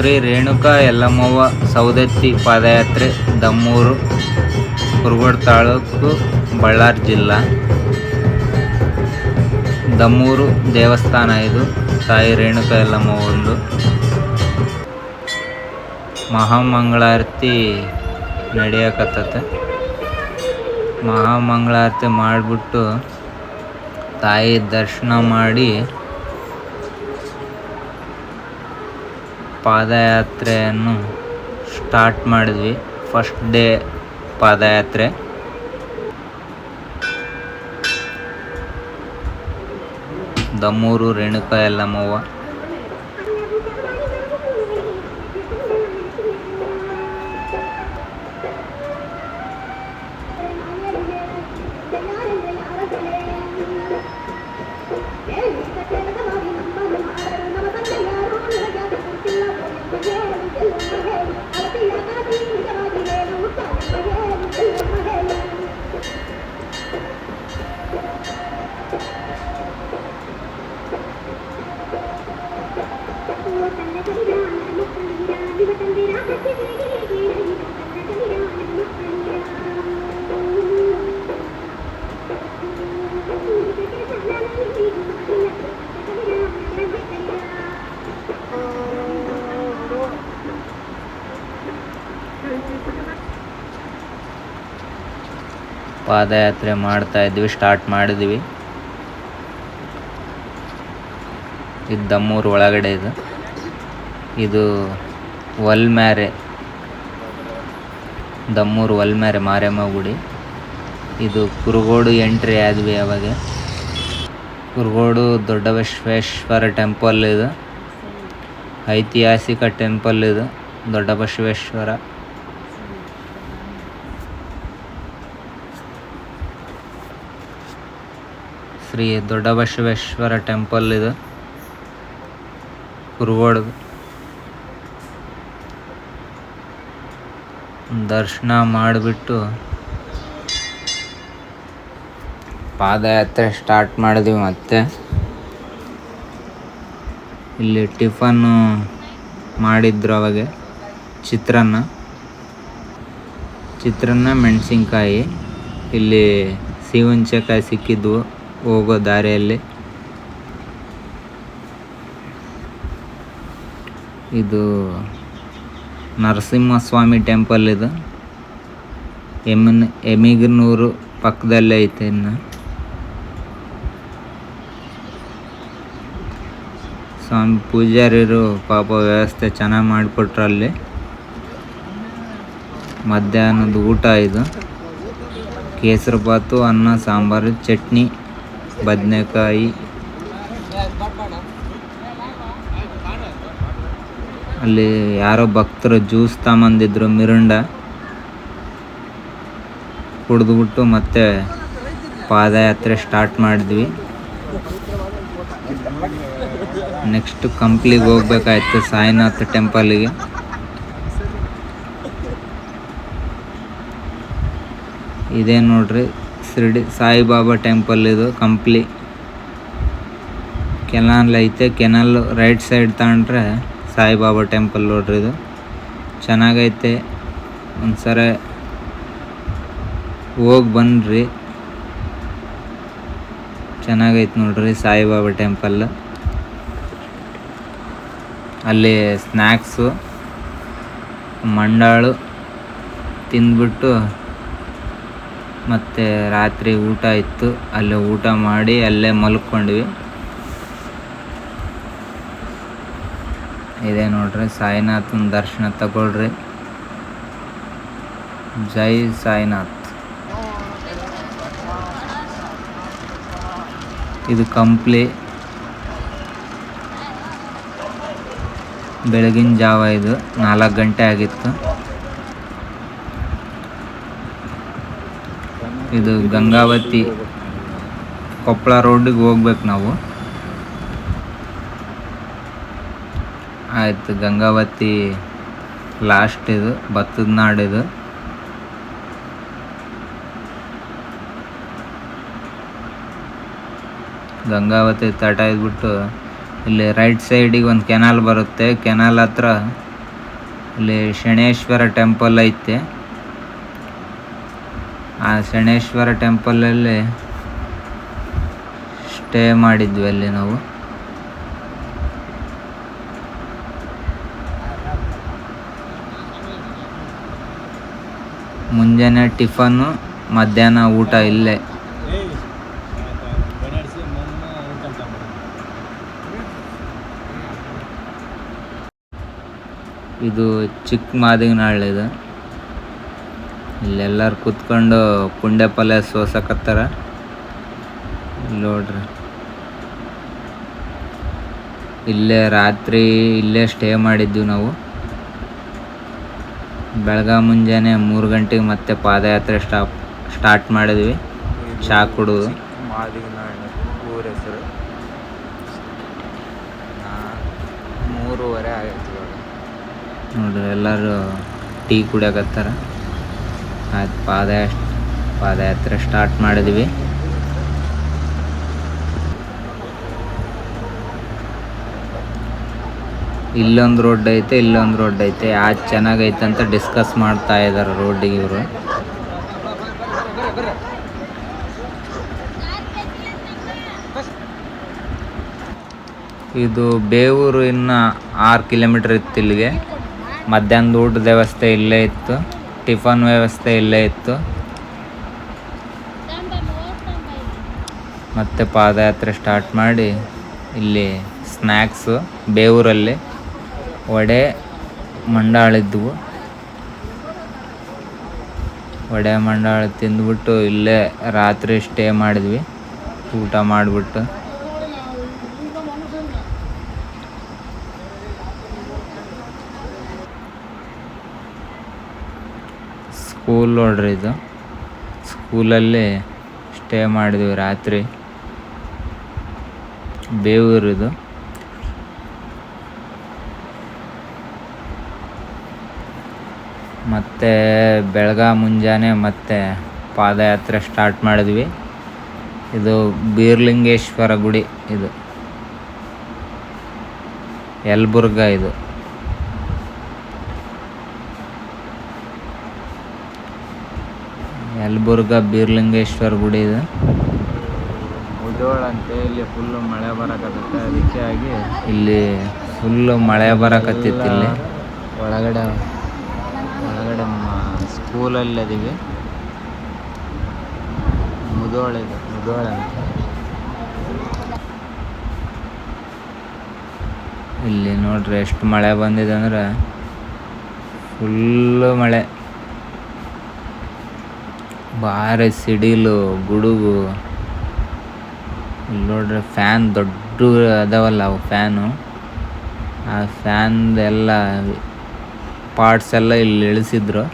ಶ್ರೀ ರೇಣುಕಾ ಯಲ್ಲಮ್ಮವ್ವ ಸೌದತ್ತಿ ಪಾದಯಾತ್ರೆ, ದಮ್ಮೂರು, ಕುರುಗೋಡು ತಾಲೂಕು, ಬಳ್ಳಾರಿ ಜಿಲ್ಲಾ. ದಮ್ಮೂರು ದೇವಸ್ಥಾನ ಇದು. ತಾಯಿ ರೇಣುಕಾ ಯಲ್ಲಮ್ಮವ್ವಂದು ಮಹಾಮಂಗಳಾರತಿ ನಡೆಯಕತ್ತತೆ. ಮಹಾಮಂಗಳಾರತಿ ಮಾಡಿಬಿಟ್ಟು ತಾಯಿ ದರ್ಶನ ಮಾಡಿ ಪಾದಯಾತ್ರೆಯನ್ನು ಸ್ಟಾರ್ಟ್ ಮಾಡಿದ್ವಿ. ಫಸ್ಟ್ ಡೇ ಪಾದಯಾತ್ರೆ. ದಮ್ಮೂರು ರೇಣುಕಾ ಯಲ್ಲಮ್ಮವ್ವ ಪಾದಯಾತ್ರೆ ಮಾಡ್ತಾ ಇದ್ವಿ ಸ್ಟಾರ್ಟ್ ಮಾಡಿದ್ವಿ. ಇದು ದಮ್ಮೂರು ಒಳಗಡೆ ಇದು. ಇದು ವಲ್ಮ್ಯಾರೆ, ದಮ್ಮೂರು ವಲ್ಮ್ಯಾರೆ ಮಾರಮ್ಮ ಗುಡಿ. ಇದು ಕುರುಗೋಡು ಎಂಟ್ರಿ ಆದ್ವಿ ಅವಾಗ. ಕುರುಗೋಡು ದೊಡ್ಡ ಬಸವೇಶ್ವರ ಟೆಂಪಲ್ ಇದು. ಐತಿಹಾಸಿಕ ಟೆಂಪಲ್ ಇದು ದೊಡ್ಡ ಬಸವೇಶ್ವರ ಶ್ರೀ ದೊಡ್ಡ ಬಸವೇಶ್ವರ ಟೆಂಪಲ್ ಇದು. ಕುರುಗೋಡು. ದರ್ಶನ ಮಾಡಿಬಿಟ್ಟು ಪಾದಯಾತ್ರೆ ಸ್ಟಾರ್ಟ್ ಮಾಡಿದ್ವಿ ಮತ್ತೆ. ಇಲ್ಲಿ ಟಿಫನ್ನು ಮಾಡಿದ್ರು ಅವಾಗೆ ಚಿತ್ರಾನ್ನ. ಚಿತ್ರಾನ್ನ ಮೆಣಸಿನ್ಕಾಯಿ. ಇಲ್ಲಿ ಸಿಹುಂಚೆಕಾಯಿ ಸಿಕ್ಕಿದ್ವು. ಹೋಗೋ ದಾರಿಯಲ್ಲಿ. ಇದು ನರಸಿಂಹಸ್ವಾಮಿ ಟೆಂಪಲ್ ಇದು. ಎಮ್ಮನ್ ಎಮಿಗನೂರು ಪಕ್ಕದಲ್ಲೇ ಐತೆ ಇನ್ನು. ಸ್ವಾಮಿ ಪೂಜಾರಿರು ಪಾಪ ವ್ಯವಸ್ಥೆ ಚೆನ್ನಾಗಿ ಮಾಡಿಕೊಟ್ರು ಅಲ್ಲಿ. ಮಧ್ಯಾಹ್ನದ ಊಟ ಇದು. ಕೇಸರಿ ಬಾತು ಅನ್ನ, ಸಾಂಬಾರು, ಚಟ್ನಿ. ಬದನೆಕಾಯಿ. ಅಲ್ಲಿ ಯಾರೋ ಭಕ್ತರು ಜ್ಯೂಸ್ ತಗೊಂಬಂದಿದ್ರು ಮಿರಿಂಡ. ಕುಡಿದ್ಬಿಟ್ಟು ಮತ್ತೆ ಪಾದಯಾತ್ರೆ ಸ್ಟಾರ್ಟ್ ಮಾಡಿದ್ವಿ. ನೆಕ್ಸ್ಟ್ ಕಂಪ್ಲಿಗೆ ಹೋಗ್ಬೇಕಾಯ್ತು ಸಾಯಿನಾಥ್ ಟೆಂಪಲ್ಗೆ ಇದೇ ನೋಡ್ರಿ ಶಿರ್ಡಿ ಸಾಯಿಬಾಬಾ ಟೆಂಪಲ್ ಇದು ಕಂಪ್ಲಿ. ಕೆನಾಲ್ ಐತೆ, ಕೆನಲ್ ರೈಟ್ ಸೈಡ್ ತಗೊಂಡ್ರೆ ಸಾಯಿಬಾಬಾ ಟೆಂಪಲ್ ನೋಡ್ರಿ ಇದು. ಚೆನ್ನಾಗೈತೆ. ಒಂದ್ಸರ ಹೋಗಿ ಬನ್ನಿರಿ ಚೆನ್ನಾಗೈತೆ ನೋಡ್ರಿ ಸಾಯಿಬಾಬಾ ಟೆಂಪಲ್. ಅಲ್ಲಿ ಸ್ನ್ಯಾಕ್ಸು ಮಂಡಾಳು ತಿಂದ್ಬಿಟ್ಟು ಮತ್ತು ರಾತ್ರಿ ಊಟ ಇತ್ತು. ಅಲ್ಲೇ ಊಟ ಮಾಡಿ ಅಲ್ಲೇ ಮಲ್ಕೊಂಡ್ವಿ. ಇದೆ ನೋಡ್ರಿ, ಸಾಯಿನಾಥನ ದರ್ಶನ ತಗೊಳ್ರಿ. ಜೈ ಸಾಯಿನಾಥ್. ಇದು ಕಂಪ್ಲಿ. ಬೆಳಗಿನ ಜಾವ ಇದು, ನಾಲ್ಕು ಗಂಟೆ ಆಗಿತ್ತು. ಇದು ಗಂಗಾವತಿ ಕೊಪ್ಪಳ ರೋಡಿಗೆ ಹೋಗ್ಬೇಕು ನಾವು. ಆಯಿತು, ಗಂಗಾವತಿ ಲಾಸ್ಟ್ ಇದು, ಭತ್ತದ ನಾಡಿದು ಗಂಗಾವತಿ ತಟ ಇದ್ಬಿಟ್ಟು ಇಲ್ಲಿ ರೈಟ್ ಸೈಡಿಗೆ ಒಂದು ಕೆನಾಲ್ ಬರುತ್ತೆ. ಕೆನಾಲ್ ಹತ್ರ ಇಲ್ಲಿ ಶನೇಶ್ವರ ಟೆಂಪಲ್ ಐತೆ. ಆ ಶನೇಶ್ವರ ಟೆಂಪಲಲ್ಲಿ ಸ್ಟೇ ಮಾಡಿದ್ವಿ ಅಲ್ಲಿ ನಾವು. ಮುಂಜಾನೆ ಟಿಫನ್ನು, ಮಧ್ಯಾಹ್ನ ಊಟ ಇಲ್ಲೇ. ಇದು ಚಿಕ್ಕ ಇದು. ಇಲ್ಲೆಲ್ಲರೂ ಕುತ್ಕೊಂಡು ಪುಂಡೆ ಪಲ್ಯ ಸೋಸಕತ್ತಾರ ನೋಡ್ರಿ. ಇಲ್ಲೇ ರಾತ್ರಿ ಇಲ್ಲೇ ಸ್ಟೇ ಮಾಡಿದ್ವಿ ನಾವು. ಬೆಳಗ್ಗೆ ಮುಂಜಾನೆ ಮೂರು ಗಂಟೆಗೆ ಮತ್ತೆ ಪಾದಯಾತ್ರೆ ಸ್ಟಾಪ್ ಸ್ಟಾರ್ಟ್ ಮಾಡಿದ್ವಿ. ಚಾ ಕುಡಿದು. ಊರ ಹೆಸರು ಮೂರುವರೆ ಆಗೈತೆ ನೋಡ್ರಿ ಎಲ್ಲರೂ ಟೀ ಕುಡಿಯಕತ್ತಾರ. ಆಯ್ತು, ಪಾದ ಪಾದಯಾತ್ರೆ ಸ್ಟಾರ್ಟ್ ಮಾಡಿದ್ವಿ. ಇಲ್ಲೊಂದು ರೋಡ್ ಐತೆ, ಇಲ್ಲೊಂದು ರೋಡ್ ಐತೆ. ಯಾವ್ದು ಚೆನ್ನಾಗೈತೆ ಅಂತ ಡಿಸ್ಕಸ್ ಮಾಡ್ತಾ ಇದ್ದಾರೆ ರೋಡಿಗೆ ಇವರು. ಇದು ಬೇವೂರು ಇನ್ನು ಆರು ಕಿಲೋಮೀಟ್ರ್ ಇತ್ತು ಇಲ್ಲಿಗೆ. ಮಧ್ಯಾಹ್ನದ ಊಟದ ವ್ಯವಸ್ಥೆ ಇಲ್ಲೇ ಇತ್ತು. ಟಿಫನ್ ವ್ಯವಸ್ಥೆ ಇಲ್ಲೇ ಇತ್ತು. ಮತ್ತೆ ಪಾದಯಾತ್ರೆ ಸ್ಟಾರ್ಟ್ ಮಾಡಿ ಇಲ್ಲಿ ಸ್ನ್ಯಾಕ್ಸು ಬೇವೂರಲ್ಲಿ ವಡೆ ಮಂಡಾಳಿದ್ವು ವಡೆ, ಮಂಡಾಳ ತಿಂದ್ಬಿಟ್ಟು ಇಲ್ಲೇ ರಾತ್ರಿ ಸ್ಟೇ ಮಾಡಿದ್ವಿ. ಊಟ ಮಾಡಿಬಿಟ್ಟು. ಸ್ಕೂಲ್ ನೋಡ್ರಿ ಇದು. ಸ್ಕೂಲಲ್ಲಿ ಸ್ಟೇ ಮಾಡಿದ್ವಿ ರಾತ್ರಿ. ಬೇವೂರು ಇದು. ಮತ್ತೆ ಬೆಳಗ ಮುಂಜಾನೆ ಮತ್ತೆ ಪಾದಯಾತ್ರೆ ಸ್ಟಾರ್ಟ್ ಮಾಡಿದ್ವಿ. ಇದು ಬೀರ್ಲಿಂಗೇಶ್ವರ ಗುಡಿ ಇದು. ಯಲಬುರ್ಗ ಇದು. ಯಲಬುರ್ಗ ಬೀರ್ಲಿಂಗೇಶ್ವರ ಗುಡಿ ಇದು. ಅಂತ ಇಲ್ಲಿ ಫುಲ್ಲು ಮಳೆ ಬರಕತ್ತೈತೆ. ಅದಕ್ಕೆ ಆಗಿ ಇಲ್ಲಿ ಫುಲ್ಲು ಮಳೆ ಬರಕತ್ತಿತ್ತು ಇಲ್ಲಿ. ಒಳಗಡೆ ಒಳಗಡೆ ಸ್ಕೂಲಲ್ಲಿ ಅದೀವಿ. ಮುದೋಳ ಇದು ಮುದೋಳ ಅಂತ. ಇಲ್ಲಿ ನೋಡ್ರಿ ಎಷ್ಟು ಮಳೆ ಬಂದಿದೆ ಅಂದ್ರೆ ಫುಲ್ಲು ಮಳೆ. ಭಾರಿ ಸಿಡಿಲು, ಗುಡುಗು. ಇಲ್ಲಿ ನೋಡ್ರಿ ಫ್ಯಾನ್ ದೊಡ್ಡ ಅದಾವಲ್ಲ ಅವು ಫ್ಯಾನು ಆ ಫ್ಯಾನ್ದೆಲ್ಲ ಪಾರ್ಟ್ಸ್ ಎಲ್ಲ ಇಲ್ಲಿ ಇಳಿಸಿದ್ರು.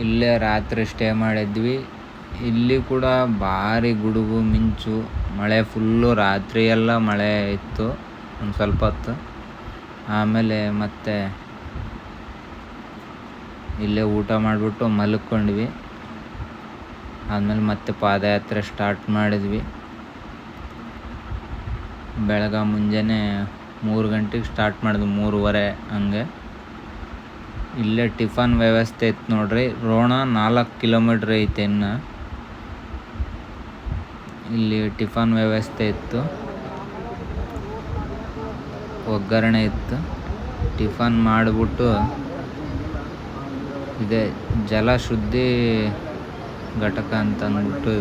ಇಲ್ಲೇ ರಾತ್ರಿ ಸ್ಟೇ ಮಾಡಿದ್ವಿ. ಇಲ್ಲಿ ಕೂಡ ಭಾರಿ ಗುಡುಗು, ಮಿಂಚು, ಮಳೆ ಫುಲ್ಲು ರಾತ್ರಿ ಎಲ್ಲ ಮಳೆ ಇತ್ತು, ಒಂದು ಸ್ವಲ್ಪ ಹೊತ್ತು. ಆಮೇಲೆ ಮತ್ತೆ ಇಲ್ಲೇ ಊಟ ಮಾಡಿಬಿಟ್ಟು ಮಲ್ಕೊಂಡ್ವಿ ಆಮೇಲೆ ಮತ್ತೆ ಪಾದಯಾತ್ರೆ ಸ್ಟಾರ್ಟ್ ಮಾಡಿದ್ವಿ. ಬೆಳಗ್ಗೆ ಮುಂಜಾನೆ ಮೂರು ಗಂಟೆಗೆ ಸ್ಟಾರ್ಟ್ ಮಾಡಿದ್ವಿ, ಮೂರುವರೆ ಹಂಗೆ. ಇಲ್ಲೇ ಟಿಫನ್ ವ್ಯವಸ್ಥೆ ಇತ್ತು ನೋಡ್ರಿ, ರೋಣ ನಾಲ್ಕು ಕಿಲೋಮೀಟ್ರ್ ಐತೆ ಇನ್ನು. ಇಲ್ಲಿ ಟಿಫನ್ ವ್ಯವಸ್ಥೆ ಇತ್ತು. ಒಗ್ಗರಣೆ ಇತ್ತು. ಟಿಫನ್ ಮಾಡಿಬಿಟ್ಟು ಇದೆ. ಜಲ ಶುದ್ಧಿ ಘಟಕ ಅಂತ ಅಂದ್ಬಿಟ್ಟು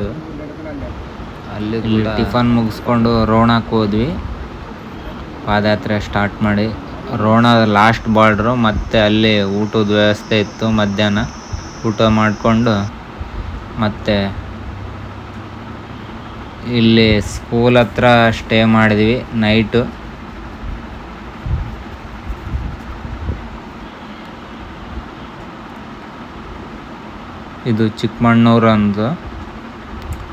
ಅಲ್ಲಿ ಟಿಫನ್ ಮುಗಿಸ್ಕೊಂಡು ರೋಣಕ್ಕೆ ಹೋದ್ವಿ. ಪಾದಯಾತ್ರೆ ಸ್ಟಾರ್ಟ್ ಮಾಡಿ. ರೋಣ ಲಾಸ್ಟ್ ಬಾರ್ಡ್ರು ಮತ್ತು ಅಲ್ಲಿ ಊಟದ ವ್ಯವಸ್ಥೆ ಇತ್ತು ಮಧ್ಯಾಹ್ನ. ಊಟ ಮಾಡಿಕೊಂಡು ಮತ್ತೆ ಇಲ್ಲಿ ಸ್ಕೂಲ್ ಹತ್ರ ಸ್ಟೇ ಮಾಡಿದ್ವಿ ನೈಟು ಇದು ಚಿಕ್ಕಮಣ್ಣೂರು ಅಂತ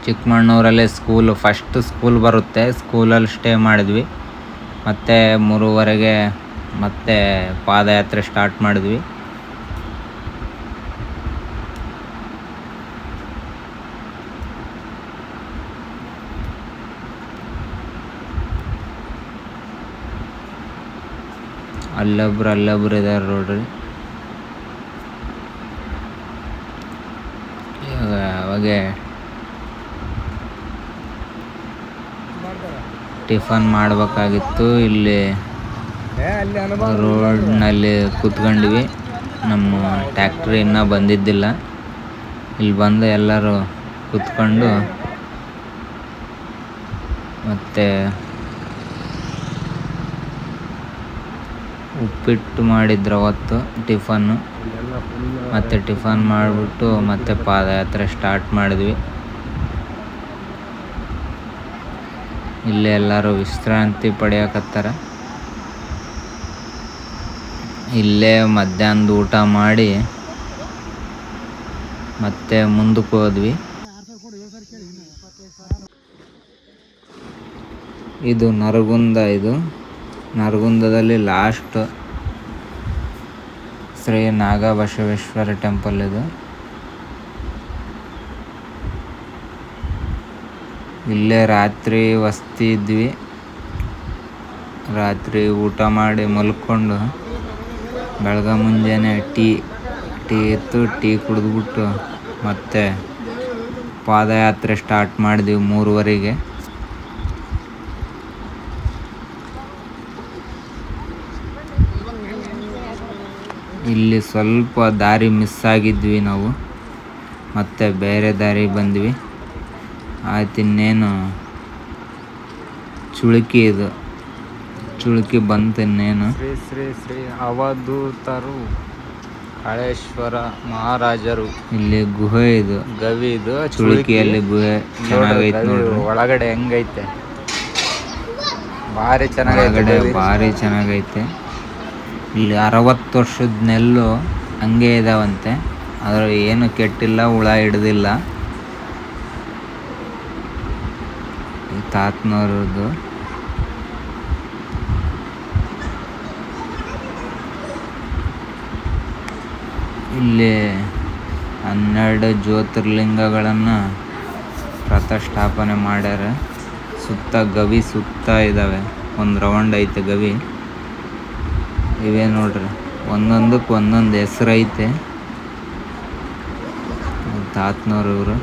ಚಿಕ್ಕಮಣ್ಣೂರಲ್ಲೇ ಸ್ಕೂಲ್ ಫಸ್ಟ್ ಸ್ಕೂಲ್ ಬರುತ್ತೆ. ಸ್ಕೂಲಲ್ಲಿ ಸ್ಟೇ ಮಾಡಿದ್ವಿ. ಮತ್ತು ಮೂರುವರೆಗೆ ಮತ್ತೆ ಪಾದಯಾತ್ರೆ ಸ್ಟಾರ್ಟ್ ಮಾಡಿದ್ವಿ. ಅಲ್ಲೊಬ್ರು ಅಲ್ಲೊಬ್ರು ಇದಾರೆ ನೋಡ್ರಿ. ಅವಾಗೆ ಟಿಫನ್ ಮಾಡಬೇಕಾಗಿತ್ತು. ಇಲ್ಲಿ ರೋಡ್ನಲ್ಲಿ ಕೂತ್ಕೊಂಡ್ವಿ. ನಮ್ಮ ಟ್ಯಾಕ್ಟ್ರಿ ಇನ್ನೂ ಬಂದಿದ್ದಿಲ್ಲ. ಇಲ್ಲಿ ಬಂದು ಎಲ್ಲರೂ ಕೂತ್ಕೊಂಡು ಮತ್ತು ಉಪ್ಪಿಟ್ಟು ಮಾಡಿದ್ರು ಅವತ್ತು ಟಿಫನ್ನು. ಮತ್ತೆ ಟಿಫನ್ ಮಾಡಿಬಿಟ್ಟು ಮತ್ತೆ ಪಾದಯಾತ್ರೆ ಸ್ಟಾರ್ಟ್ ಮಾಡಿದ್ವಿ. ಇಲ್ಲೇ ಎಲ್ಲರೂ ವಿಶ್ರಾಂತಿ ಪಡೆಯಕತ್ತಾರ. ಇಲ್ಲೇ ಮಧ್ಯಾಹ್ನದ ಊಟ ಮಾಡಿ ಮತ್ತೆ ಮುಂದಕ್ಕೆ ಹೋದ್ವಿ. ಇದು ನರಗುಂದ ಇದು. ನರಗುಂದದಲ್ಲಿ ಲಾಸ್ಟ್ ಶ್ರೀ ನಾಗಬಸವೇಶ್ವರ ಟೆಂಪಲ್ ಇದು. ಇಲ್ಲೇ ರಾತ್ರಿ ವಸ್ತಿ ಇದ್ವಿ. ರಾತ್ರಿ ಊಟ ಮಾಡಿ ಮಲ್ಕೊಂಡು ಬೆಳಗ ಮುಂಜಾನೆ ಟೀ ಟೀ ಇತ್ತು ಟೀ ಕುಡಿದ್ಬಿಟ್ಟು ಮತ್ತೆ ಪಾದಯಾತ್ರೆ ಸ್ಟಾರ್ಟ್ ಮಾಡಿದ್ವಿ ಮೂರುವರೆಗೆ. ಇಲ್ಲಿ ಸ್ವಲ್ಪ ದಾರಿ ಮಿಸ್ ಆಗಿದ್ವಿ ನಾವು. ಮತ್ತೆ ಬೇರೆ ದಾರಿ ಬಂದ್ವಿ. ಆಯ್ತು ಇನ್ನೇನು? ಚುಳುಕಿ ಇದು. ಚುಳುಕಿ ಬಂತು ಇನ್ನೇನು? ಶ್ರೀ ಶ್ರೀ ಶ್ರೀ ಅವಧೂತರು ಕಾಳೇಶ್ವರ ಮಹಾರಾಜರು. ಇಲ್ಲಿ ಗುಹೆ ಇದು. ಗವಿ ಇದು. ಚುಳುಕಿಯಲ್ಲಿ ಗುಹೆ ಚೆನ್ನಾಗೈತೆ ನೋಡ್ರಿ. ಒಳಗಡೆ ಹೆಂಗೈತೆ? ಭಾರಿ ಚೆನ್ನಾಗೈತೆ. ಭಾರಿ ಚೆನ್ನಾಗೈತೆ. ಇಲ್ಲಿ ಅರವತ್ತು ವರ್ಷದ ನೆಲ್ಲು ಹಂಗೆ ಇದಾವಂತೆ. ಆದರೆ ಏನು ಕೆಟ್ಟಿಲ್ಲ, ಹುಳ ಹಿಡ್ದಿಲ್ಲ. ತಾತನವ್ರದ್ದು. ಇಲ್ಲಿ ಹನ್ನೆರಡು ಜ್ಯೋತಿರ್ಲಿಂಗಗಳನ್ನು ಪ್ರತಿಷ್ಠಾಪನೆ ಮಾಡ್ಯಾರ. ಸುತ್ತ ಗವಿ ಸುತ್ತ ಇದ್ದಾವೆ ಒಂದು ರೌಂಡ್ ಐತೆ ಗವಿ. ಇವೇ ನೋಡ್ರಿ. ಒಂದೊಂದಕ್ಕೆ ಒಂದೊಂದು ಹೆಸರು ಐತೆ. ತಾತನವ್ರು ಇವರು.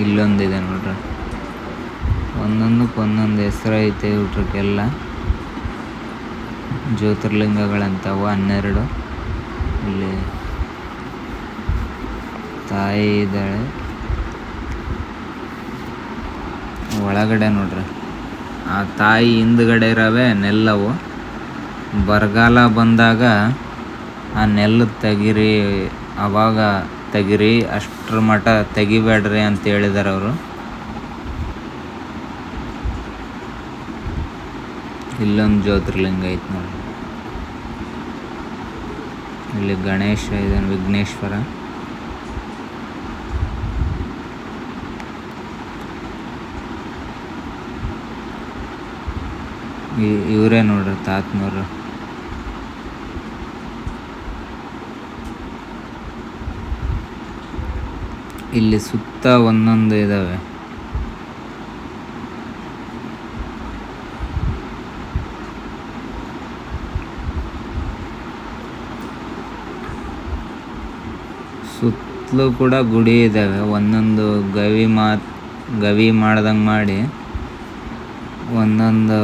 ಇಲ್ಲೊಂದಿದೆ ನೋಡ್ರಿ. ಒಂದೊಂದಕ್ಕೆ ಒಂದೊಂದು ಹೆಸರು ಐತೆ ಇವ್ರಿಗೆಲ್ಲ ಜ್ಯೋತಿರ್ಲಿಂಗಗಳಂತವು ಹನ್ನೆರಡು. ಇಲ್ಲಿ ತಾಯಿ ಇದ್ದಾಳೆ. ಒಳಗಡೆ ನೋಡ್ರಿ. ಆ ತಾಯಿ ಹಿಂದ್ಗಡೆ ಇರವೆ ನೆಲ್ಲವು. ಬರಗಾಲ ಬಂದಾಗ ಆ ನೆಲ್ಲು ತೆಗೀರಿ, ಅವಾಗ ತೆಗೀರಿ, ಅಷ್ಟರ ಮಟ ತೆಗಿಬೇಡ್ರಿ ಅಂತ ಹೇಳಿದಾರೆ ಅವರು. ಇಲ್ಲೊಂದು ಜ್ಯೋತಿರ್ಲಿಂಗ ಐತೆ ನೋಡಿ. ಇಲ್ಲಿ ಗಣೇಶ ಇದನ್ನು ವಿಘ್ನೇಶ್ವರ. ಇವರೇ ನೋಡ್ರಿ ತಾತನವ್ರು. ಇಲ್ಲಿ ಸುತ್ತ ಒಂದೊಂದು ಇದಾವೆ. ಸುತ್ತಲೂ ಕೂಡ ಗುಡಿ ಇದ್ದಾವೆ ಒಂದೊಂದು ಗವಿ ಮಾ ಗವಿ ಮಾಡ್ದಂಗೆ ಮಾಡಿ ಒಂದೊಂದು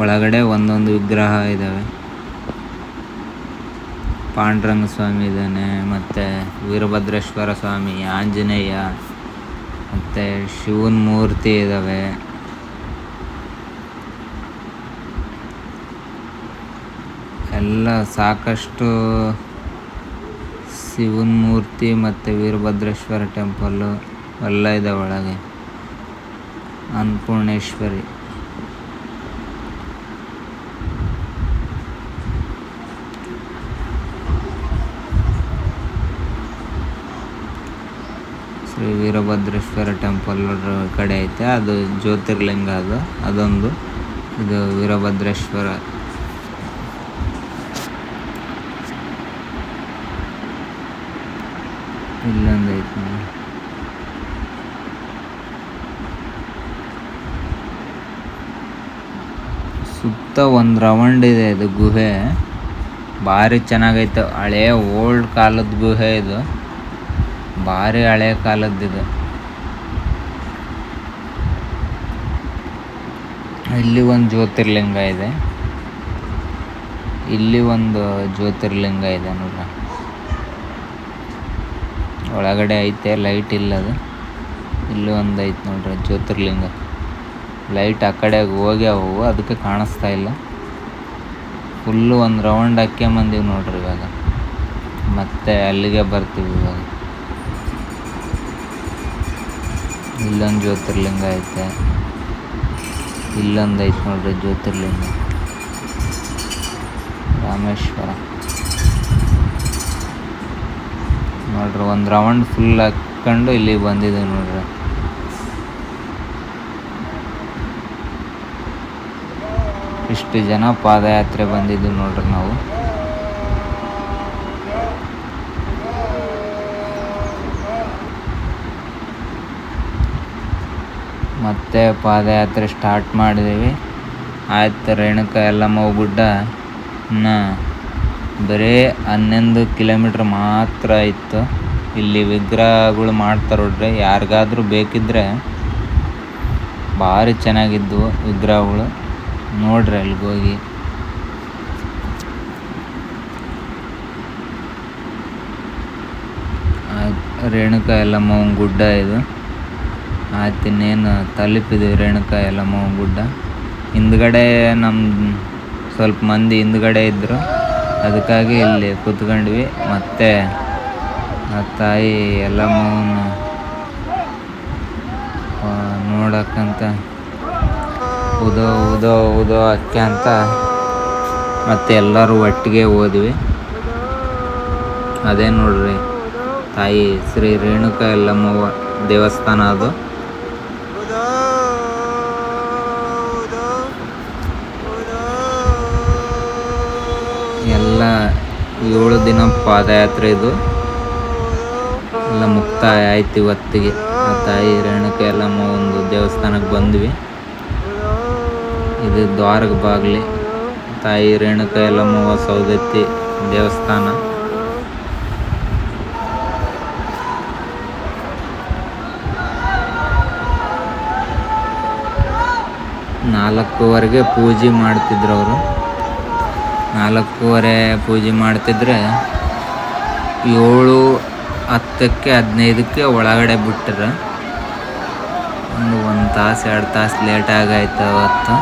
ಒಳಗಡೆ ಒಂದೊಂದು ವಿಗ್ರಹ ಇದ್ದಾವೆ ಪಾಂಡುರಂಗ ಸ್ವಾಮಿ ಇದ್ದಾನೆ, ಮತ್ತು ವೀರಭದ್ರೇಶ್ವರ ಸ್ವಾಮಿ, ಆಂಜನೇಯ, ಮತ್ತು ಶಿವನ ಮೂರ್ತಿ ಇದ್ದಾವೆ ಎಲ್ಲ ಸಾಕಷ್ಟು ಶಿವನ ಮೂರ್ತಿ ಮತ್ತು ವೀರಭದ್ರೇಶ್ವರ ಟೆಂಪಲ್ಲು ಎಲ್ಲ ಇದೆ ಒಳಗೆ. ಅನ್ನಪೂರ್ಣೇಶ್ವರಿ. ವೀರಭದ್ರೇಶ್ವರ ಟೆಂಪಲ್ ಕಡೆ ಐತೆ. ಅದು ಜ್ಯೋತಿರ್ಲಿಂಗ ಅದು. ಅದೊಂದು. ಇದು ವೀರಭದ್ರೇಶ್ವರ. ಇಲ್ಲೊಂದು ಐತೆ ಸುತ್ತ ಒಂದು ರೌಂಡ್ ಇದೆ ಇದು ಗುಹೆ. ಭಾರಿ ಚೆನ್ನಾಗೈತೆ. ಹಳೆ ಓಲ್ಡ್ ಕಾಲದ ಗುಹೆ ಇದು. ಭಾರಿ ಹಳೆ ಕಾಲದ್ದಿದು. ಇಲ್ಲಿ ಒಂದು ಜ್ಯೋತಿರ್ಲಿಂಗ ಇದೆ. ಇಲ್ಲಿ ಒಂದು ಜ್ಯೋತಿರ್ಲಿಂಗ ಇದೆ ನೋಡ್ರಿ. ಒಳಗಡೆ ಐತೆ, ಲೈಟ್ ಇಲ್ಲ ಅದು ಇಲ್ಲಿ ಒಂದು ಐತೆ ನೋಡ್ರಿ ಜ್ಯೋತಿರ್ಲಿಂಗ. ಲೈಟ್ ಆ ಕಡೆ ಹೋಗ್ಯಾವು ಅದಕ್ಕೆ ಕಾಣಿಸ್ತಾ ಇಲ್ಲ. ಫುಲ್ಲು ಒಂದು ರೌಂಡ್ ಹಾಕ್ಯಂಬಂದೀವಿ ನೋಡ್ರಿ ಇವಾಗ. ಮತ್ತೆ ಅಲ್ಲಿಗೆ ಬರ್ತೀವಿ ಇವಾಗ. ಇಲ್ಲೊಂದು ಜ್ಯೋತಿರ್ಲಿಂಗ ಐತೆ. ಇಲ್ಲೊಂದು ಐತೆ ನೋಡ್ರಿ ಜ್ಯೋತಿರ್ಲಿಂಗ. ರಾಮೇಶ್ವರ. ನೋಡ್ರಿ ಒಂದು ರೌಂಡ್ ಫುಲ್ ಹಾಕ್ಕೊಂಡು ಇಲ್ಲಿಗೆ ಬಂದಿದ್ದೀವಿ ನೋಡ್ರಿ. ಇಷ್ಟು ಜನ ಪಾದಯಾತ್ರೆ ಬಂದಿದ್ದು ನೋಡ್ರಿ ನಾವು. ಮತ್ತೆ ಪಾದಯಾತ್ರೆ ಸ್ಟಾರ್ಟ್ ಮಾಡಿದೀವಿ. ಆಯ್ತು ರೇಣುಕ, ಎಲ್ಲಮ್ಮ ಗುಡ್ಡ ಇನ್ನು ಬರೀ ಹನ್ನೊಂದು ಕಿಲೋಮೀಟ್ರ್ ಮಾತ್ರ ಇತ್ತು. ಇಲ್ಲಿ ವಿಗ್ರಹಗಳು ಮಾಡ್ತಾರೆ ನೋಡ್ರಿ. ಯಾರಿಗಾದ್ರೂ ಬೇಕಿದ್ರೆ ಭಾರಿ ಚೆನ್ನಾಗಿದ್ದವು ವಿಗ್ರಹಗಳು. ನೋಡ್ರಿ ಅಲ್ಲಿಗೆ ಹೋಗಿ. ರೇಣುಕ ಯಲ್ಲಮ್ಮನ ಗುಡ್ಡ ಇದು. ಆಯ್ತು ಇನ್ನೇನು ತಲುಪಿದ್ವಿ ರೇಣುಕಾ ಯಲ್ಲಮ್ಮನ ಗುಡ್ಡ ಹಿಂದ್ಗಡೆ ನಮ್ಮ ಸ್ವಲ್ಪ ಮಂದಿ ಹಿಂದ್ಗಡೆ ಇದ್ದರು ಅದಕ್ಕಾಗಿ ಇಲ್ಲಿ ಕೂತ್ಕೊಂಡ್ವಿ. ಮತ್ತೆ ಆ ತಾಯಿ ಯಲ್ಲಮ್ಮನ ನೋಡಕ್ಕಂತ ಉದೋ ಉದೋ ಉದೋ ಅಕ್ಕೆ ಅಂತ ಮತ್ತೆ ಎಲ್ಲರೂ ಒಟ್ಟಿಗೆ ಹೋದ್ವಿ. ಅದೇ ನೋಡ್ರಿ, ತಾಯಿ ಶ್ರೀ ರೇಣುಕಾ ಯಲ್ಲಮ್ಮ ದೇವಸ್ಥಾನ ಅದು ಎಲ್ಲ ಏಳು ದಿನ ಪಾದಯಾತ್ರೆ ಇದು. ಎಲ್ಲ ಮುಕ್ತಾಯ ಆಯ್ತು ಇವತ್ತಿಗೆ. ಆ ತಾಯಿ ರೇಣುಕ ಎಲ್ಲಮ್ಮ ಒಂದು ದೇವಸ್ಥಾನಕ್ಕೆ ಬಂದ್ವಿ. ಇದು ದ್ವಾರಕ ಬಾಗ್ಲಿ. ತಾಯಿ ರೇಣುಕ ಎಲ್ಲ ಸೌದತ್ತಿ ದೇವಸ್ಥಾನ. ನಾಲ್ಕುವರೆಗೆ ಪೂಜೆ ಮಾಡ್ತಿದ್ರು ಅವರು. ನಾಲ್ಕೂವರೆ ಪೂಜೆ ಮಾಡ್ತಿದ್ರೆ ಏಳು ಹತ್ತಕ್ಕೆ ಹದಿನೈದಕ್ಕೆ ಒಳಗಡೆ ಬಿಟ್ಟರೆ ಒಂದು ಒಂದು ತಾಸು, ಎರಡು ತಾಸು ಲೇಟ್ ಆಗಾಯ್ತು ಅವತ್ತು.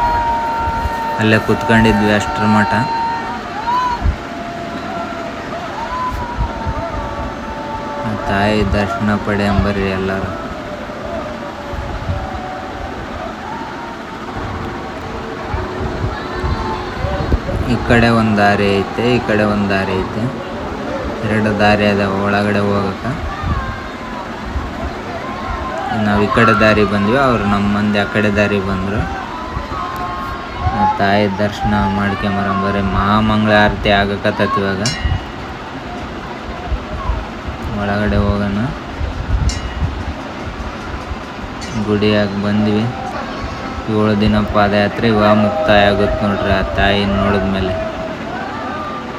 ಅಲ್ಲೇ ಕುತ್ಕೊಂಡಿದ್ವಿ ಅಷ್ಟರ ಮಠ. ತಾಯಿ ದರ್ಶನ ಪಡೆಯಂಬರ್ರಿ ಎಲ್ಲರೂ. ಕಡೆ ಒಂದು ದಾರಿ ಐತೆ, ಈ ಕಡೆ ಒಂದು ದಾರಿ ಐತೆ. ಎರಡು ದಾರಿ ಅದಾವ, ಒಳಗಡೆ ಹೋಗಕ್ಕೆ. ನಾವು ಈ ಕಡೆ ದಾರಿ ಬಂದ್ವಿ, ಅವರು ನಮ್ಮ ಮಂದಿ ಆ ಕಡೆ ದಾರಿ ಬಂದರು. ತಾಯಿ ದರ್ಶನ ಮಾಡ್ಕೊಂಬರಂಬರಿ ಮಹಾಮಂಗಳ ಆರತಿ ಆಗಕತ್ತೈತಿ ಇವಾಗ. ಒಳಗಡೆ ಹೋಗೋಣ. ಗುಡಿಯಾಗಿ ಬಂದ್ವಿ. ಏಳು ದಿನ ಪಾದಯಾತ್ರೆ ಇವಾಗ ಮುಕ್ತಾಯ ಆಗುತ್ತೆ ನೋಡ್ರಿ ಆ ತಾಯಿ ನೋಡಿದ್ಮೇಲೆ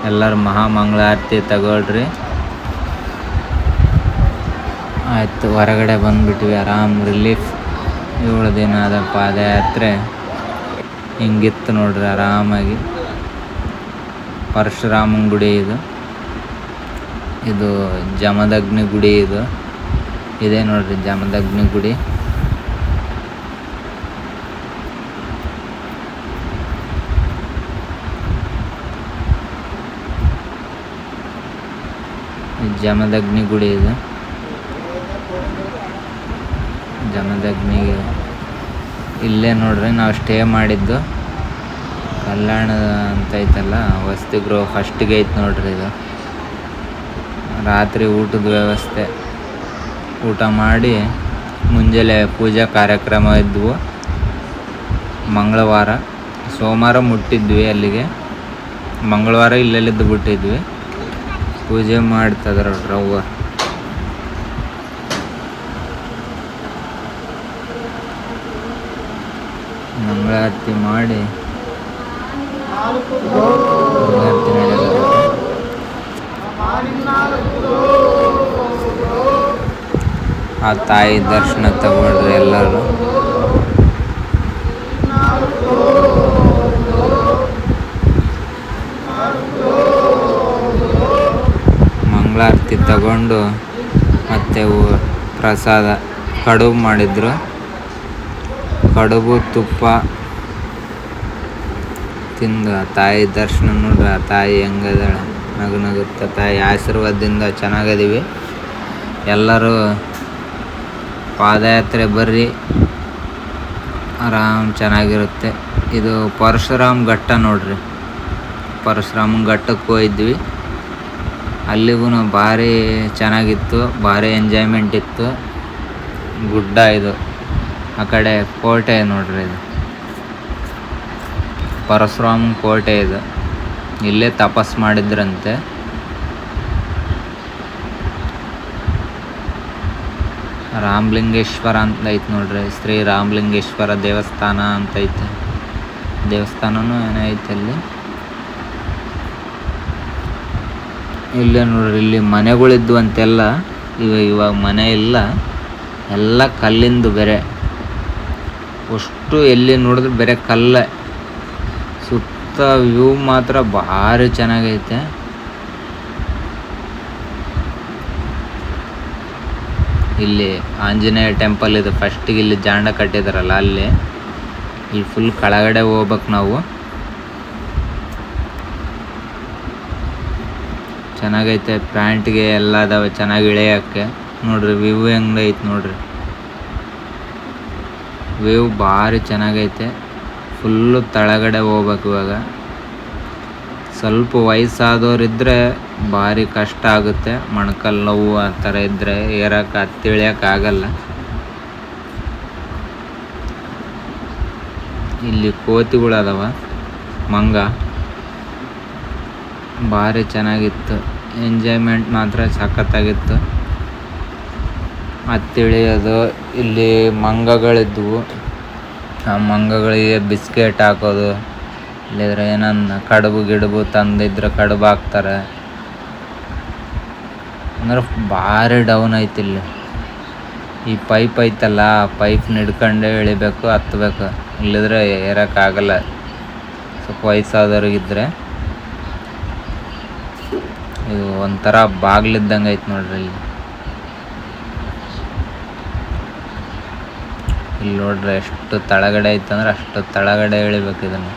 ಎಲ್ಲರೂ ಮಹಾಮಂಗಳಾರತಿ ತಗೊಳ್ರಿ. ಆಯಿತು, ಹೊರಗಡೆ ಬಂದ್ಬಿಟ್ವಿ, ಆರಾಮ್ ರಿಲೀಫ್ ಏಳು ದಿನ ಆದ ಪಾದಯಾತ್ರೆ ಹಿಂಗಿತ್ತು ನೋಡ್ರಿ ಆರಾಮಾಗಿ. ಪರಶುರಾಮನ ಗುಡಿ ಇದು. ಇದು ಜಮದಗ್ನಿ ಗುಡಿ ಇದು. ಇದೆ ನೋಡ್ರಿ ಜಮದಗ್ನಿ ಗುಡಿ. ಜಮದಗ್ನಿ ಗುಡಿ ಇದು. ಜಮದಗ್ನಿಗೆ ಇಲ್ಲೇ ನೋಡ್ರಿ, ನಾವು ಸ್ಟೇ ಮಾಡಿದ್ದು. ಕಲ್ಯಾಣ ಅಂತ ಐತಲ್ಲ, ವಸತಿ ಗೃಹ ಫಸ್ಟಿಗೆ ಐತೆ ನೋಡ್ರಿ ಇದು. ರಾತ್ರಿ ಊಟದ ವ್ಯವಸ್ಥೆ. ಊಟ ಮಾಡಿ ಮುಂಜಾನೆ ಪೂಜಾ ಕಾರ್ಯಕ್ರಮ ಇದ್ವು. ಮಂಗಳವಾರ. ಸೋಮವಾರ ಮುಟ್ಟಿದ್ವಿ ಅಲ್ಲಿಗೆ. ಮಂಗಳವಾರ ಇಲ್ಲೆಲ್ಲಿದ್ದು ಬಿಟ್ಟಿದ್ವಿ ಪೂಜೆ ಮಾಡ್ತದ್ರ ಅವ್ವ ಮಂಗಳಾರತಿ ಮಾಡಿ. ಆ ತಾಯಿ ದರ್ಶನ ತಗೊಳ್ರಿ ಎಲ್ಲರೂ ಮಂಗಳಾರತಿ ತಗೊಂಡು ಮತ್ತೆ ಪ್ರಸಾದ ಕಡುಬು ಮಾಡಿದ್ರು. ಕಡುಬು, ತುಪ್ಪ ತಿಂದು ತಾಯಿ ದರ್ಶನ ನೋಡ್ರಿ, ಆ ತಾಯಿ ಹೆಂಗದಾಳೆ? ನಗು ನಗುತ್ತ, ತಾಯಿ ಆಶೀರ್ವಾದದಿಂದ ಚೆನ್ನಾಗದೀವಿ. ಎಲ್ಲರೂ ಪಾದಯಾತ್ರೆ ಬರ್ರಿ. ಆರಾಮ್ ಚೆನ್ನಾಗಿರುತ್ತೆ. ಇದು ಪರಶುರಾಮ್ ಘಟ್ಟ ನೋಡ್ರಿ. ಪರಶುರಾಮ್ ಘಟ್ಟಕ್ಕೆ ಹೋಗಿದ್ವಿ. ಅಲ್ಲಿಗೂ ಭಾರಿ ಚೆನ್ನಾಗಿತ್ತು, ಭಾರಿ ಎಂಜಾಯ್ಮೆಂಟ್ ಇತ್ತು. ಗುಡ್ಡ ಇದು, ಆ ಕಡೆ ಕೋಟೆ ನೋಡ್ರಿ ಇದು. ಪರಶುರಾಮ್ ಕೋಟೆ ಇದು. ಇಲ್ಲೇ ತಪಸ್ ಮಾಡಿದ್ರಂತೆ. ರಾಮಲಿಂಗೇಶ್ವರ ಅಂತ ಐತೆ ನೋಡ್ರಿ, ಶ್ರೀ ರಾಮಲಿಂಗೇಶ್ವರ ದೇವಸ್ಥಾನ ಅಂತ ಐತೆ. ದೇವಸ್ಥಾನನೂ ಏನೈತೆ ಅಲ್ಲಿ. ಇಲ್ಲೇ ನೋಡ್ರಿ, ಇಲ್ಲಿ ಮನೆಗಳಿದ್ವು ಅಂತೆಲ್ಲ ಇವಾಗ ಇವಾಗ ಮನೆ ಇಲ್ಲ, ಎಲ್ಲ ಕಲ್ಲಿಂದು ಬೇರೆ. ಅಷ್ಟು ಎಲ್ಲಿ ನೋಡಿದ್ರು ಬೇರೆ ಕಲ್ಲೇ. ಸುತ್ತ ವ್ಯೂ ಮಾತ್ರ ಭಾರಿ ಚೆನ್ನಾಗೈತೆ. ಇಲ್ಲಿ ಆಂಜನೇಯ ಟೆಂಪಲ್ ಇದೆ ಫಸ್ಟಿಗೆ ಇಲ್ಲಿ ಜಾಂಡ ಕಟ್ಟಿದಾರಲ್ಲ ಅಲ್ಲಿ. ಇಲ್ಲಿ ಫುಲ್ ಕೆಳಗಡೆ ಹೋಗ್ಬೇಕು ನಾವು. ಚೆನ್ನಾಗೈತೆ, ಪ್ಯಾಂಟ್ಗೆ ಎಲ್ಲ ಅದಾವೆ, ಚೆನ್ನಾಗಿ ಇಳಿಯೋಕ್ಕೆ ನೋಡ್ರಿ ವ್ಯೂ ಐತೆ ನೋಡ್ರಿ. ವ್ಯೂ ಭಾರಿ ಚೆನ್ನಾಗೈತೆ. ಫುಲ್ಲು ತಳಗಡೆ ಹೋಗ್ಬೇಕು ಇವಾಗ. ಸ್ವಲ್ಪ ವಯಸ್ಸಾದವ್ರಿದ್ರೆ ಭಾರಿ ಕಷ್ಟ ಆಗುತ್ತೆ. ಮೊಣಕಲ್ ನೋವು ಆ ಥರ ಇದ್ದರೆ ಏರಕ್ಕೆ ಆಗಲ್ಲ. ಇಲ್ಲಿ ಕೋತಿಗಳು ಅದಾವ. ಮಂಗ. ಭಾರಿ ಚೆನ್ನಾಗಿತ್ತು. ಎಂಜಾಯ್ಮೆಂಟ್ ಮಾತ್ರ ಸಖತ್ತಾಗಿತ್ತು. ಇಳಿಯೋದು ಇಲ್ಲಿ ಮಂಗಗಳಿದ್ವು. ಆ ಮಂಗಗಳಿಗೆ ಬಿಸ್ಕೆಟ್ ಹಾಕೋದು ಇಲ್ಲಿದ್ರೆ ಏನನ್ನ ಕಡುಬು ಗಿಡುಬು ತಂದಿದ್ರೆ ಕಡುಬು ಹಾಕ್ತಾರೆ. ಅಂದ್ರೆ ಭಾರಿ ಡೌನ್ ಐತಿ ಇಲ್ಲಿ. ಈ ಪೈಪ್ ಐತಲ್ಲ, ಆ ಪೈಪ್ ಹಿಡ್ಕೊಂಡೇ ಇಳಿಬೇಕು, ಹತ್ಬೇಕು. ಇಲ್ಲಿದ್ರೆ ಏರೋಕ್ಕಾಗಲ್ಲ. ಸ್ವಲ್ಪ ವಯಸ್ಸಾದವ್ರಿಗಿದ್ರೆ. ಇದು ಒಂಥರ ಬಾಗ್ಲಿದ್ದಂಗೆ ಐತೆ ನೋಡ್ರಿ ಇಲ್ಲಿ. ಇಲ್ಲಿ ನೋಡ್ರಿ ಎಷ್ಟು ತಳಗಡೆ ಐತಂದ್ರೆ ಅಷ್ಟು ತಳಗಡೆ ಇಳಿಬೇಕು ಇದನ್ನು.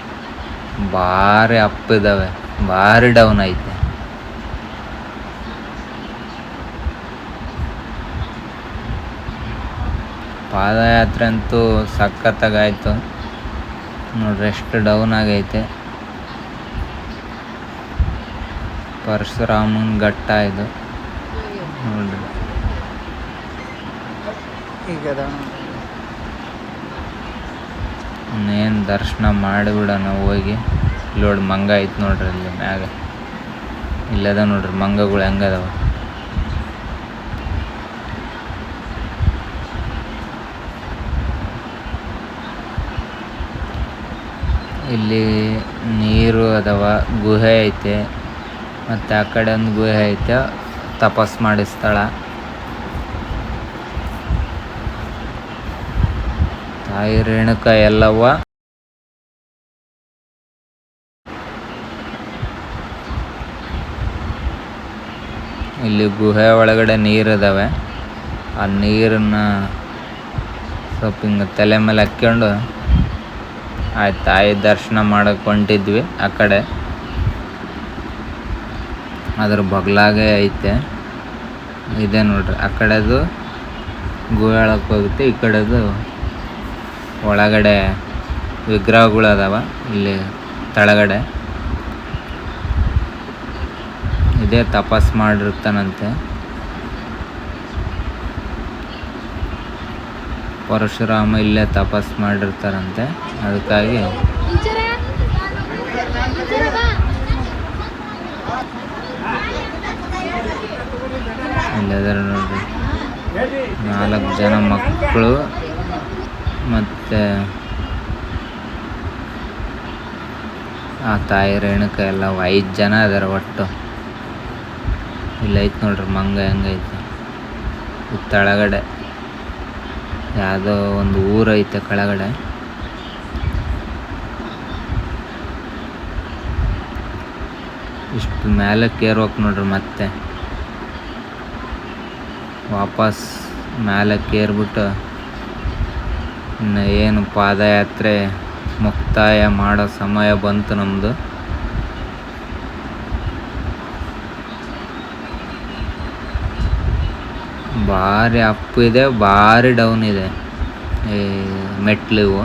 ಭಾರಿ ಅಪ್ ಇದ್ದಾವೆ ಭಾರಿ ಡೌನ್ ಐತೆ. ಪಾದಯಾತ್ರೆ ಅಂತೂ ಸಖತ್ತಾಗಾಯಿತು. ನೋಡ್ರಿ ಎಷ್ಟು ಡೌನ್ ಆಗೈತೆ. ಪರಶುರಾಮನ ಘಟ್ಟ ಇದು. ನೋಡ್ರಿ. ಇನ್ನೇನು ದರ್ಶನ ಮಾಡಿಬಿಡೋಣ ಹೋಗಿ. ಇಲ್ಲಿ ನೋಡಿ ಮಂಗ ಐತೆ ನೋಡ್ರಿ ಇಲ್ಲಿ ಮ್ಯಾಗ. ಇಲ್ಲದ ನೋಡ್ರಿ ಮಂಗಗಳು ಹೆಂಗದವ. ಇಲ್ಲಿ ನೀರು ಅದಾವ ಗುಹೆ ಐತೆ. ಮತ್ತು ಆ ಕಡೆ ಒಂದು ಗುಹೆ ಐತೆ. ತಪಸ್ ಮಾಡಿಸ್ತಾಳ ತಾಯಿ ರೇಣುಕ ಎಲ್ಲವ್ವ. ಇಲ್ಲಿ ಗುಹೆ ಒಳಗಡೆ ನೀರಿದಾವೆ. ಆ ನೀರನ್ನ ಸ್ವಲ್ಪ ಹಿಂಗೆ ತಲೆ ಮೇಲೆ ಹಾಕ್ಕೊಂಡು, ಆ ತಾಯಿ ದರ್ಶನ ಮಾಡಕ್ಕೆ ಹೊಂಟಿದ್ವಿ ಆ ಕಡೆ. ಅದ್ರ ಬಗ್ಲಾಗೆ ಐತೆ. ಇದೆ ನೋಡ್ರಿ, ಆ ಕಡೆದು ಗುಹೆ ಒಳಗೆ ಹೋಗುತ್ತೆ, ಈ ಕಡೆದು ಒಳಗಡೆ ವಿಗ್ರಹಗಳು ಅದಾವ, ಇಲ್ಲಿ ತಳಗಡೆ. ಇದೇ ತಪಾಸ್ ಮಾಡಿರ್ತಾನಂತೆ. ಪರಶುರಾಮ ಇಲ್ಲೇ ತಪಾಸ್ ಮಾಡಿರ್ತಾರಂತೆ ಅದಕ್ಕಾಗಿ. ಇಲ್ಲದರ ನೋಡ್ರಿ ನಾಲ್ಕು ಜನ ಮಕ್ಕಳು ಮತ್ತು ಆ ತಾಯಿ ರೇಣುಕ ಎಲ್ಲ ಐದು ಜನ ಅದರ ಒಟ್ಟು. ಇಲ್ಲೈತೆ ನೋಡ್ರಿ ಮಂಗ ಹೆಂಗೈತೆ. ತಳಗಡೆ ಯಾವುದೋ ಒಂದು ಊರೈತೆ ಕೆಳಗಡೆ. ಇಷ್ಟು ಮೇಲಕ್ಕೆ ಏರ್ಬೇಕು ನೋಡ್ರಿ ಮತ್ತೆ. ವಾಪಸ್ ಮೇಲಕ್ಕೆ ಏರ್ಬಿಟ್ಟು ಇನ್ನು ಏನು ಪಾದಯಾತ್ರೆ ಮುಕ್ತಾಯ ಮಾಡೋ ಸಮಯ ಬಂತು ನಮ್ಮದು ಭಾರಿ ಅಪ್ ಇದೆ, ಭಾರಿ ಡೌನ್ ಇದೆ. ಈ ಮೆಟ್ಲು ಇವು.